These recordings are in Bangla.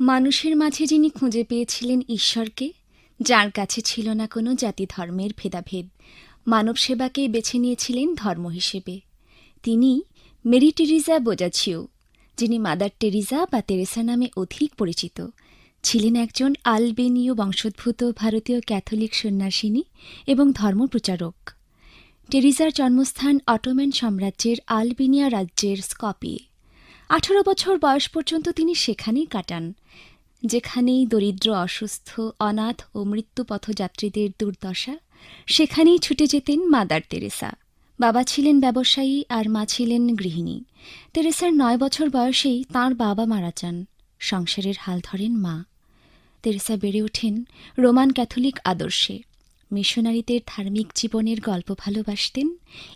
মানুষের মাঝে যিনি খুঁজে পেয়েছিলেন ঈশ্বরকে, যার কাছে ছিল না কোনো জাতি ধর্মের ভেদাভেদ, মানব সেবাকেই বেছে নিয়েছিলেন ধর্ম হিসেবে। তিনি মেরি টেরিজা বোজাছিও যিনি মাদার টেরিজা বা তেরেসা নামে অধিক পরিচিত, ছিলেন একজন আলবেনীয় বংশোদ্ভূত ভারতীয় ক্যাথলিক সন্ন্যাসিনী এবং ধর্মপ্রচারক টেরিজার জন্মস্থান অটোম্যান সাম্রাজ্যের আলবেনিয়া রাজ্যের স্কপিয়ে। আঠারো বছর বয়স পর্যন্ত তিনি সেখানেই কাটান, যেখানেই দরিদ্র, অসুস্থ, অনাথ ও মৃত্যুপথযাত্রীদের দুর্দশা, সেখানেই ছুটে যেতেন মাদার তেরেসা। বাবা ছিলেন ব্যবসায়ী আর মা ছিলেন গৃহিণী। তেরেসার নয় বছর বয়সেই তাঁর বাবা মারা যান, সংসারের হাল ধরেন মা। তেরেসা বেড়ে ওঠেন রোমান ক্যাথলিক আদর্শে। মিশনারিদের ধার্মিক জীবনের গল্প ভালোবাসতেন।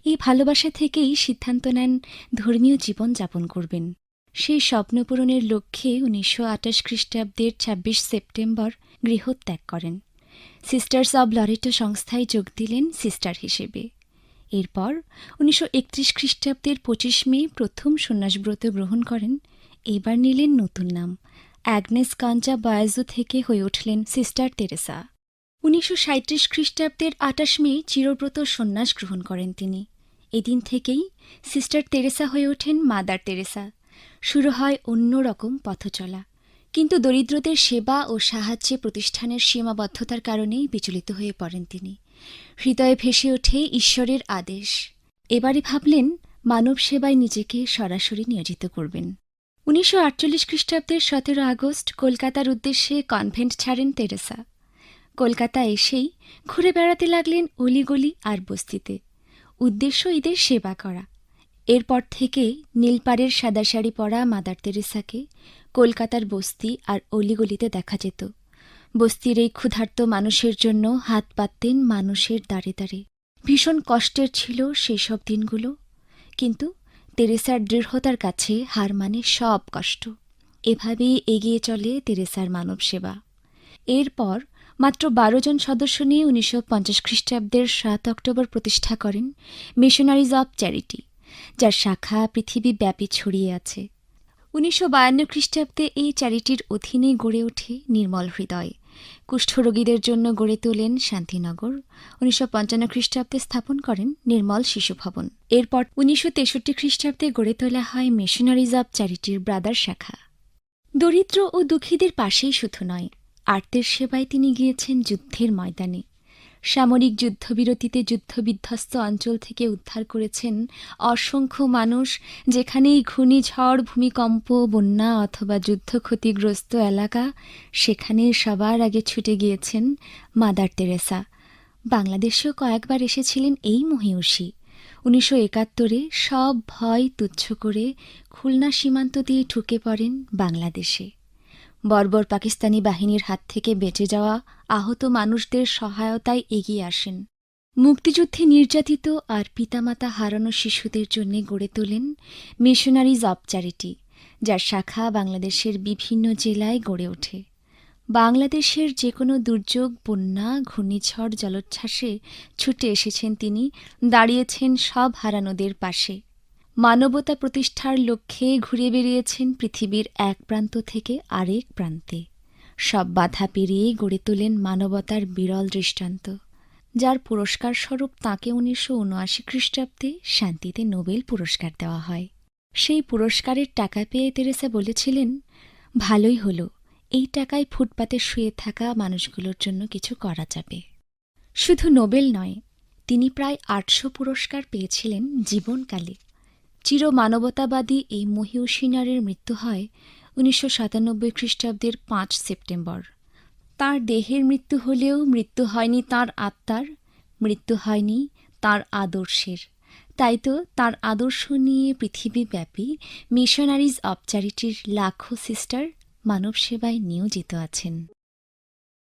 এই ভালোবাসা থেকেই সিদ্ধান্ত নেন ধর্মীয় জীবন যাপন করবেন। সেই স্বপ্ন পূরণের লক্ষ্যে উনিশশো আঠাশ খ্রিস্টাব্দের ছাব্বিশ সেপ্টেম্বর গৃহত্যাগ করেন। সিস্টার্স অব লরেটো সংস্থায় যোগ দিলেন সিস্টার হিসেবে। এরপর উনিশশো একত্রিশ খ্রিস্টাব্দের পঁচিশ মে প্রথম সন্ন্যাসব্রত গ্রহণ করেন। এবার নিলেন নতুন নাম। অ্যাগনেস কাঞ্চা বয়াজো থেকে হয়ে উঠলেন সিস্টার তেরেসা উনিশশো সাঁত্রিশ খ্রিস্টাব্দের আটাশ মে চিরব্রত সন্ন্যাস গ্রহণ করেন তিনি। এদিন থেকেই সিস্টার তেরেসা হয়ে ওঠেন মাদার তেরেসা শুরু হয় অন্য রকম পথচলা। কিন্তু দরিদ্রদের সেবা ও সাহায্যে প্রতিষ্ঠানের সীমাবদ্ধতার কারণেই বিচলিত হয়ে পড়েন তিনি। হৃদয়ে ভেসে ওঠে ঈশ্বরের আদেশ। এবারে ভাবলেন, মানব সেবায় নিজেকে সরাসরি নিয়োজিত করবেন। উনিশশো আটচল্লিশ খ্রিস্টাব্দের সতেরো আগস্ট কলকাতার উদ্দেশ্যে কনভেন্ট ছাড়েন তেরেসা। কলকাতা এসেই ঘুরে বেড়াতে লাগলেন অলিগলি আর বস্তিতে। উদ্দেশ্য ঈদের সেবা করা। এরপর থেকে নীলপাড়ের সাদা শাড়ি পরা মাদার তেরেসাকে কলকাতার বস্তি আর অলিগলিতে দেখা যেত। বস্তির এই ক্ষুধার্ত মানুষের জন্য হাত পাততেন মানুষের দাঁড়ে দাঁড়ে ভীষণ কষ্টের ছিল সেই সব দিনগুলো, কিন্তু তেরেসার দৃঢ়তার কাছে হার মানে সব কষ্ট। এভাবেই এগিয়ে চলে তেরেসার মানব সেবা। এরপর মাত্র বারো জন সদস্য নিয়ে উনিশশো পঞ্চাশ খ্রিস্টাব্দের সাত অক্টোবর প্রতিষ্ঠা করেন মিশনারিজ অব চ্যারিটি। যার শাখা পৃথিবীব্যাপী ছড়িয়ে আছে। উনিশশো বায়ান্ন খ্রিস্টাব্দে এই চ্যারিটির অধীনে গড়ে ওঠে নির্মল হৃদয়। কুষ্ঠরোগীদের জন্য গড়ে তোলেন শান্তিনগর। উনিশশো পঞ্চান্ন খ্রিস্টাব্দে স্থাপন করেন নির্মল শিশু ভবন। এরপর উনিশশো তেষট্টি খ্রিস্টাব্দে গড়ে তোলা হয় মিশনারিজ অব চ্যারিটির ব্রাদার শাখা। দরিদ্র ও দুঃখীদের পাশেই শুধু নয়, আর্তের সেবায় তিনি গিয়েছেন যুদ্ধের ময়দানে। সামরিক যুদ্ধবিরতিতে যুদ্ধবিধ্বস্ত অঞ্চল থেকে উদ্ধার করেছেন অসংখ্য মানুষ, যেখানেই ঘূর্ণিঝড়, ভূমিকম্প, বন্যা অথবা যুদ্ধ ক্ষতিগ্রস্ত এলাকা, সেখানে সবার আগে ছুটে গিয়েছেন মাদার তেরেসা বাংলাদেশেও কয়েকবার এসেছিলেন এই মহিষী। উনিশশো একাত্তরে সব ভয় তুচ্ছ করে খুলনা সীমান্ত দিয়ে ঢুকে পড়েন বাংলাদেশে। বর্বর পাকিস্তানি বাহিনীর হাত থেকে বেঁচে যাওয়া আহত মানুষদের সহায়তায় এগিয়ে আসেন। মুক্তিযুদ্ধে নির্যাতিত আর পিতামাতা হারানো শিশুদের জন্য গড়ে তোলেন মিশনারিজ অব চ্যারিটি, যার শাখা বাংলাদেশের বিভিন্ন জেলায় গড়ে ওঠে। বাংলাদেশের যে কোনো দুর্যোগ, বন্যা, ঘূর্ণিঝড়, জলোচ্ছ্বাসে ছুটে এসেছেন তিনি, দাঁড়িয়েছেন সব হারানোদের পাশে। মানবতা প্রতিষ্ঠার লক্ষ্যে ঘুরে বেরিয়েছেন পৃথিবীর এক প্রান্ত থেকে আরেক প্রান্তে। সব বাধা পেরিয়ে গড়ে তোলেন মানবতার বিরল দৃষ্টান্ত, যার পুরস্কার স্বরূপ তাঁকে উনিশশো উনআশি খ্রিস্টাব্দে শান্তিতে নোবেল পুরস্কার দেওয়া হয়। সেই পুরস্কারের টাকা পেয়ে তেরেসা বলেছিলেন, ভালোই হলো, এই টাকায় ফুটপাতে শুয়ে থাকা মানুষগুলোর জন্য কিছু করা যাবে। শুধু নোবেল নয়, তিনি প্রায় আটশো পুরস্কার পেয়েছিলেন জীবনকালে। চির মানবতাবাদী এই মহিউসিনারের মৃত্যু হয় উনিশশো সাতানব্বই খ্রিস্টাব্দের পাঁচ সেপ্টেম্বর। তার দেহের মৃত্যু হলেও মৃত্যু হয়নি তার আত্মার, মৃত্যু হয়নি তার আদর্শের। তাই তো তার আদর্শ নিয়ে পৃথিবীব্যাপী মিশনারিজ অব চ্যারিটির লাখো সিস্টার মানব সেবায় নিয়োজিত আছেন।